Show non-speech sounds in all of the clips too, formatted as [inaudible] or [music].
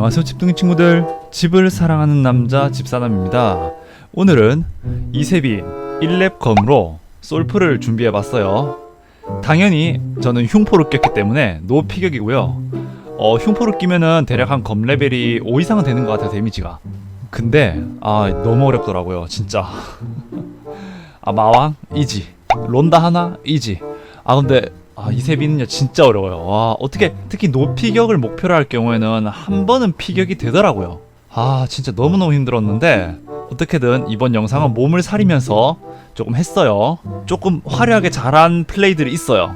안녕하세요 집둥이 친구들. 집을 사랑하는 남자 집사남입니다. 오늘은 이세빈 1렙 검으로 솔프를 준비해봤어요. 당연히 저는 흉포를 꼈기 때문에 노피격이고요. 어, 흉포를 끼면은 대략 한 검 레벨이 5 이상은 되는 것 같아요 데미지가. 근데 아 너무 어렵더라고요 진짜. [laughs] 아 마왕 이지. 론다 하나 이지. 아 근데 아 이세빈은요 진짜 어려워요. 와 어떻게 특히 노피격을 목표로 할 경우에는 한 번은 피격이 되더라고요. 아 진짜 너무너무 힘들었는데 어떻게든 이번 영상은 몸을 사리면서 조금 했어요. 조금 화려하게 잘한 플레이들이 있어요.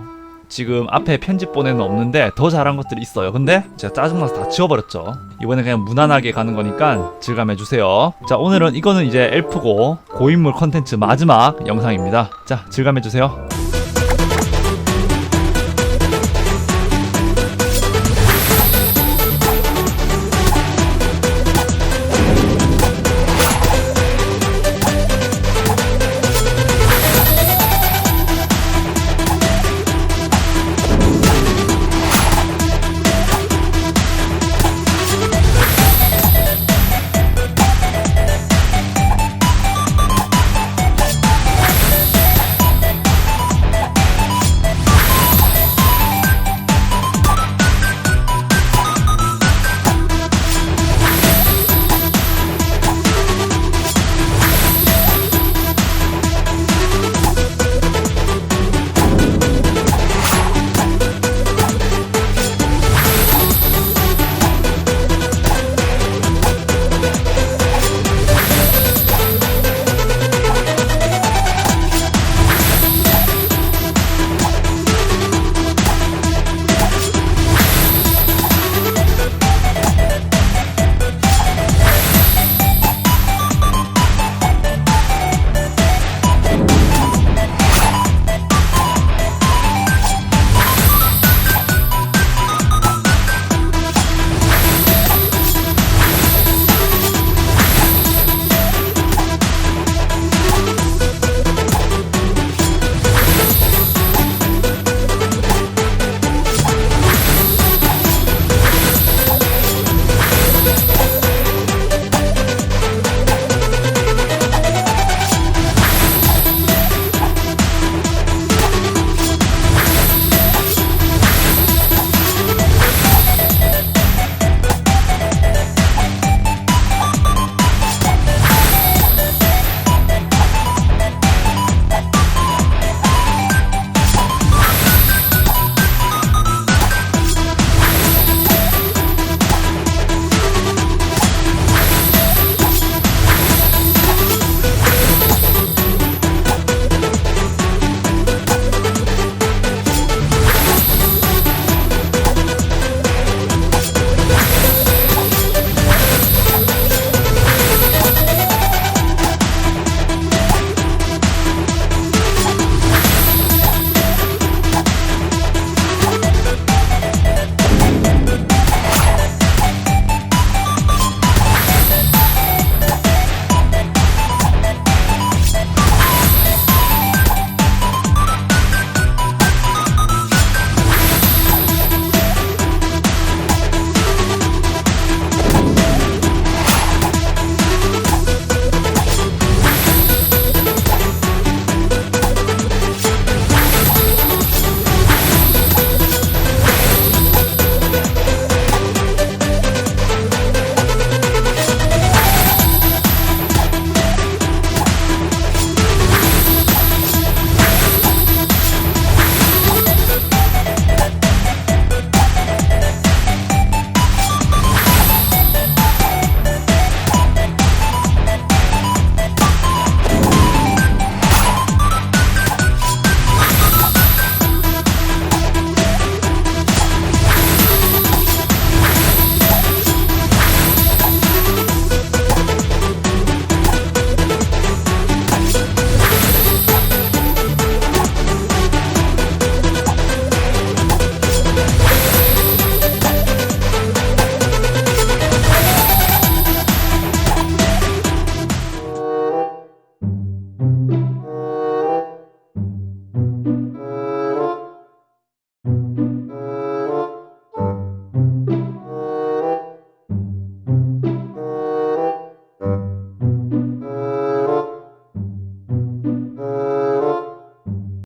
지금 앞에 편집본에는 없는데 더 잘한 것들이 있어요. 근데 제가 짜증나서 다 지워버렸죠. 이번에 그냥 무난하게 가는 거니까 질감해주세요. 자 오늘은 이거는 이제 엘프고 고인물 컨텐츠 마지막 영상입니다. 자 질감해주세요